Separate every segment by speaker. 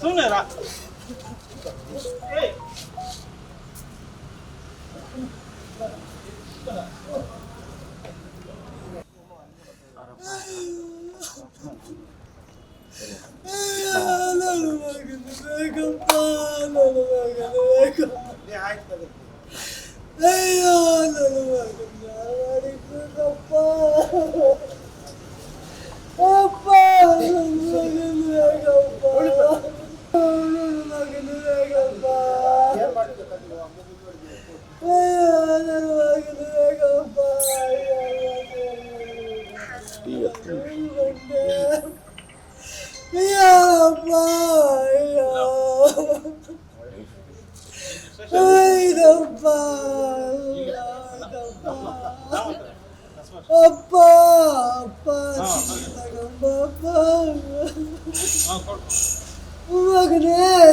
Speaker 1: ಸುಮ್ಮನೆ
Speaker 2: ಅಯ್ಯೋ ನನ್ನ ಮಗನ ಮಾಡಿಕೊಂಡಪ್ಪ 엄마 그래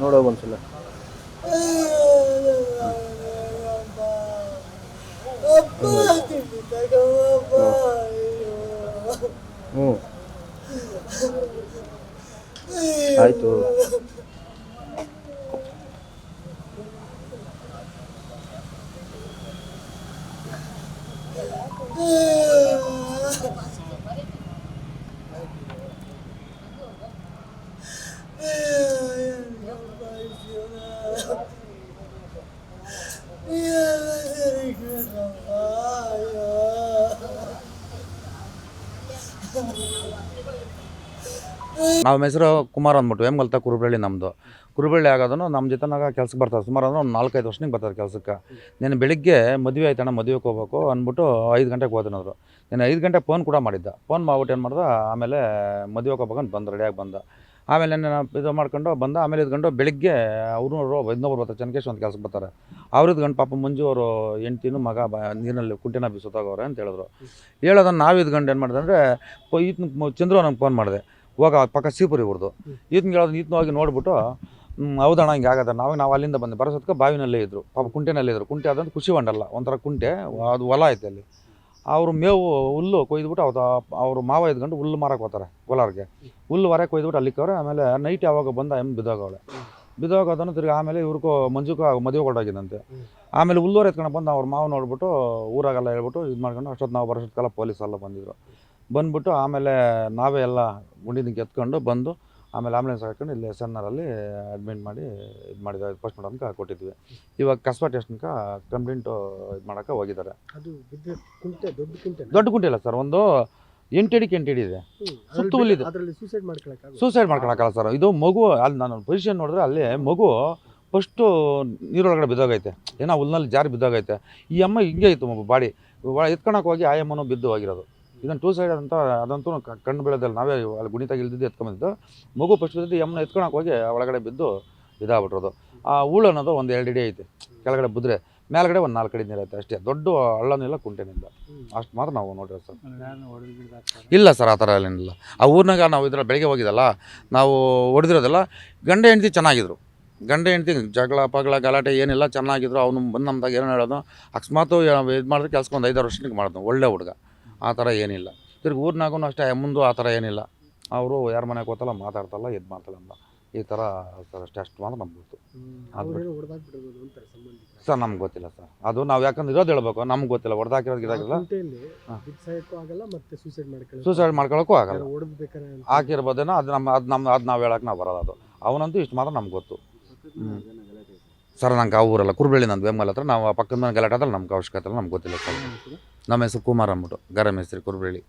Speaker 3: ನೋಡೋ ಒಂದ್ಸಲ ಹ್ಞೂ ಆಯಿತು. ನಾವು ಹೆಸರು ಕುಮಾರ್ ಅಂದ್ಬಿಟ್ಟು ಹೇಮಗಲ್ತ ಕುರುಬಳ್ಳಿ ನಮ್ಮದು ಕುರುಬಳ್ಳಿ ಆಗೋದನ್ನು ನಮ್ಮ ಜೊತೆನಾಗ ಕೆಲ್ಸಕ್ಕೆ ಬರ್ತಾರೆ. ಸುಮಾರು ಅಂದ್ರೆ ಒಂದು ನಾಲ್ಕೈದು ವರ್ಷನಿಗೆ ಬರ್ತಾರೆ ಕೆಲಸಕ್ಕೆ. ನೀನು ಬೆಳಿಗ್ಗೆ ಮದುವೆ ಆಯ್ತಣ್ಣ, ಮದುವೆಗೆ ಹೋಗ್ಬೇಕು ಅಂದ್ಬಿಟ್ಟು ಐದು ಗಂಟೆಗೆ ಹೋದನವರು ನೀನು ಐದು ಗಂಟೆಗೆ ಫೋನ್ ಕೂಡ ಮಾಡಿದ್ದ. ಫೋನ್ ಮಾಡ್ಬಿಟ್ಟು ಏನು ಮಾಡ್ದೆ? ಆಮೇಲೆ ಮದುವೆಗೆ ಹೋಗ್ಬೇಕಂತ ಬಂದು ರೆಡಿಯಾಗಿ ಬಂದ. ಆಮೇಲೆ ನಾನು ಇದು ಮಾಡ್ಕೊಂಡು ಬಂದ, ಆಮೇಲೆ ಇದ್ಕೊಂಡು ಬೆಳಿಗ್ಗೆ ಅವರು ಇನ್ನೊಬ್ರು ಬರ್ತಾರೆ, ಚೆನ್ನಕೇಶ್ ಒಂದು ಕೆಲಸಕ್ಕೆ ಬರ್ತಾರೆ. ಅವ್ರು ಇದ್ಕೊಂಡು ಪಾಪ ಮಂಜು ಅವರು ಹೆಂಡ್ತಿನೂ ಮಗ ಬ, ನೀರಿನಲ್ಲಿ ಕುಂಟಿನ ಬಿಸೋತಾಗವ್ರೆ ಅಂತ ಹೇಳಿದ್ರು. ಹೇಳೋದನ್ನು ನಾವು ಇದ್ಕೊಂಡು ಏನು ಮಾಡಿದೆ ಅಂದರೆ ಈತನ ಚಂದ್ರು ನಂಗೆ ಫೋನ್ ಮಾಡಿದೆ. ಹೋಗ ಪಕ್ಕ ಸೀಪುರಿ ಇವ್ರದ್ದು ಈತನ ಹೇಳೋದು ಈತನ ಹೋಗಿ ನೋಡ್ಬಿಟ್ಟು ಹೌದಣ್ಣ ಹಿಂಗೆ ಆಗದ. ನಾವು ನಾವು ಅಲ್ಲಿಂದ ಬಂದೆ. ಬರೋಸತ್ಕೆ ಬಾವಿನಲ್ಲೇ ಇದ್ದರು ಪಾಪ ಕುಂಟೆನಲ್ಲೇ ಇದ್ದರು ಕುಂಟೆ ಅದಂತ ಖುಷಿ ಹೊಂಡಲ್ಲ ಒಂಥರ ಕುಂಟೆ, ಅದು ಹೊಲ ಐತೆ ಅಲ್ಲಿ. ಅವರು ಮೇವು ಹುಲ್ಲು ಕೊಯ್ದುಬಿಟ್ಟು ಅವ್ದು ಅವರು ಮಾವ ಇದ್ಕೊಂಡು ಹುಲ್ಲು ಮಾರಕ್ಕೆ ಹೋಗ್ತಾರೆ ಕೋಲಾರಕ್ಕೆ. ಹುಲ್ಲು ಹೊರಗೆ ಕೊಯ್ದುಬಿಟ್ಟು ಅಲ್ಲಿಕ್ಕವ್ರೆ ಆಮೇಲೆ ನೈಟ್ ಯಾವಾಗ ಬಂದ ಎಂ ಬಿದ್ದೋಗವಳೆ. ಬಿದ್ದೋಗೋದನ್ನು ತಿರ್ಗಿ ಆಮೇಲೆ ಇವ್ರಿಗೂ ಮಂಜುಕ ಮದುವೆ ಕೊಡೋಗಿದಂತೆ ಆಮೇಲೆ ಹುಲ್ಲೂರು ಎತ್ಕೊಂಡು ಬಂದು ಅವ್ರ ಮಾವ ನೋಡ್ಬಿಟ್ಟು ಊರಾಗೆಲ್ಲ ಹೇಳ್ಬಿಟ್ಟು ಇದು ಮಾಡ್ಕೊಂಡು ಅಷ್ಟೊತ್ತು ನಾವು ಬರೋಷ್ಟಕ್ಕೆಲ್ಲ ಪೊಲೀಸ್ ಎಲ್ಲ ಬಂದಿದ್ರು. ಬಂದ್ಬಿಟ್ಟು ಆಮೇಲೆ ನಾವೇ ಎಲ್ಲ ಗುಂಡಿನಿಗೆ ಎತ್ಕೊಂಡು ಬಂದು ಆಮೇಲೆ ಆಂಬುಲೆನ್ಸ್ ಹಾಕೊಂಡು ಇಲ್ಲಿ ಎಸ್ ಎನ್ ಆರಲ್ಲಿ ಅಡ್ಮಿಟ್ ಮಾಡಿ ಇದು ಮಾಡಿದ ಪೋಸ್ಟ್ ಮಾರ್ಟಮ್ಗೆ ಕೊಟ್ಟಿದ್ವಿ. ಇವಾಗ ಕಸ್ಬಾ ಟೆಸ್ಟ್ನಕ ಕಂಪ್ಲೇಂಟು ಇದು ಮಾಡೋಕೆ ಹೋಗಿದ್ದಾರೆ.
Speaker 4: ಅದು ಬಿದ್ದ ಕುಂಟೆ ದೊಡ್ಡ ಕುಂಟೆ
Speaker 3: ದೊಡ್ಡ ಕುಂಟೆ ಇಲ್ಲ ಸರ್ ಒಂದು ಎಂಟಡಿ ಇದೆ. ಸುತ್ತು ಹುಲ್ಲಿದೆ.
Speaker 4: ಅದರಲ್ಲಿ ಸೂಸೈಡ್ ಮಾಡ್ಕೊಳಕ್ಕೆ
Speaker 3: ಸೂಸೈಡ್ ಮಾಡ್ಕೊಳಕ್ಕಲ್ಲ ಸರ್. ಇದು ಮಗು ಅಲ್ಲಿ ನಾನು ಪೊಸಿಷನ್ ನೋಡಿದ್ರೆ ಅಲ್ಲಿ ಮಗು ಫಸ್ಟು ನೀರೊಳಗಡೆ ಬಿದ್ದೋಗೈತೆ. ಏನೋ ಹುಲ್ನಲ್ಲಿ ಜಾರಿ ಬಿದ್ದೋಗೈತೆ. ಈ ಅಮ್ಮ ಹಿಂಗೆ ಇತ್ತು ಬಾಡಿ. ಎತ್ಕೊಳಕ್ಕೆ ಹೋಗಿ ಆ ಅಮ್ಮನೂ ಬಿದ್ದು ಹೋಗಿರೋದು. ಇದನ್ನು ಟೂ ಸೈಡ್ ಅಂತ ಅದಂತೂ ಕಣ್ಣು ಬೀಳೋದಿಲ್ಲ ನಾವೇ ಅಲ್ಲಿ ಗುಣಿತಾಗಿ ಇಲ್ದಿದ್ದು ಎತ್ಕೊಂಬಂದಿದ್ದು. ಮಗು ಫಸ್ಟ್ ಬಿದ್ದು ಎಮ್ಮನ ಎತ್ಕೊಳಕ್ಕೆ ಹೋಗಿ ಒಳಗಡೆ ಬಿದ್ದು ಇದಾಗ್ಬಿಟ್ರದು. ಆ ಹೂಳು ಅನ್ನೋದು ಒಂದು ಎರಡು ಅಡಿ ಐತೆ. ಕೆಳಗಡೆ ಬುದ್ರೆ ಮೇಲ್ಗಡೆ ಒಂದು ನಾಲ್ಕು ಅಡಿ ನೀರೈತೆ ಅಷ್ಟೇ. ದೊಡ್ಡ ಹಳ್ಳನಿಲ್ಲ ಕುಂಟೆನಿಂದ ಅಷ್ಟು ಮಾತ್ರ ನಾವು ನೋಡಿರೋ ಸರ್. ಇಲ್ಲ ಸರ್, ಆ ಥರ ಏನಿಲ್ಲ. ಆ ಊರಿನಾಗ ನಾವು ಇದ್ರ ಬೆಳಗ್ಗೆ ಹೋಗಿದ್ದಲ್ಲ, ನಾವು ಹೊಡೆದಿರೋದಲ್ಲ ಗಂಡ ಹೆಂಡತಿ ಚೆನ್ನಾಗಿದ್ರು. ಗಂಡ ಹೆಂಡತಿ ಜಗಳ, ಪಗಳ, ಗಲಾಟೆ ಏನಿಲ್ಲ, ಚೆನ್ನಾಗಿದ್ರು. ಅವನು ಬಂದು ನಮ್ದಾಗ ಏನೋ ಹೇಳೋದು. ಅಕಸ್ಮಾತ್ ಇದು ಮಾಡಿದ್ರೆ ಕೆಲಸಕ್ಕೆ ಒಂದು ಐದಾರು ವರ್ಷಕ್ಕೆ ಮಾಡಿದ್ನು ಒಳ್ಳೆ ಹುಡುಗ. ಆ ಥರ ಏನಿಲ್ಲ. ತಿರ್ಗಿ ಊರಿನಾಗೂ ಅಷ್ಟೇ ಮುಂದೆ ಆ ಥರ ಏನಿಲ್ಲ. ಅವರು ಯಾರ ಮನೆಗೆ ಹೋತಲ್ಲ ಮಾತಾಡ್ತಲ್ಲ ಇದು ಮಾಡ್ತಲ್ಲ ಅಂತ ಈ ಥರ ಸರ್ ಅಷ್ಟೇ ಅಷ್ಟು ಮಾತ್ರ ನಮ್ಗೆ ಗೊತ್ತು ಸರ್ ನಮ್ಗೆ ಗೊತ್ತಿಲ್ಲ ಸರ್. ಅದು ನಾವು ಯಾಕಂದ್ರೆ ಇರೋದು ಹೇಳ್ಬೇಕು ನಮ್ಗೆ ಗೊತ್ತಿಲ್ಲ. ಹೊಡೆದಾಕಿರೋದು
Speaker 4: ಇದಾಗಿಲ್ಲ ಸೂಸೈಡ್ ಮಾಡ್ಕೊಳ್ಳೋ
Speaker 3: ಸೂಸೈಡ್ ಮಾಡ್ಕೊಳಕ್ಕೂ ಆಗಲ್ಲ ಹಾಕಿರ್ಬೋದೇನೋ ಅದು ನಮ್ಮ ಅದು ನಮ್ಮ ಅದು ನಾವು ಹೇಳಕ್ಕೆ ನಾವು ಬರೋದು ಅದು. ಅವನಂತೂ ಇಷ್ಟು ಮಾತ್ರ ನಮ್ಗೆ ಗೊತ್ತು. ಹ್ಞೂ ಸರ್ ನಂಗೆ ಆ ಊರಲ್ಲ ಕುರುಬಳ್ಳಿ ನಂದು ಬೆಂಬಲ ಹತ್ರ. ನಾವು ಆ ಪಕ್ಕದ ಮನೆ ಗಲಾಟೆ ಆದ್ರೆ ನಮ್ಗೆ ಅವಶ್ಯಕತೆ ಇಲ್ಲ ನಮ್ಗೆ ಗೊತ್ತಿಲ್ಲ. ಸರ್ ನಮ್ಮ ಹೆಸರು ಕುಮಾರ್ ಅಂದ್ಬಿಟ್ಟು ಗರಂ ಹೆಸರು ಕುರುಬಳ್ಳಿ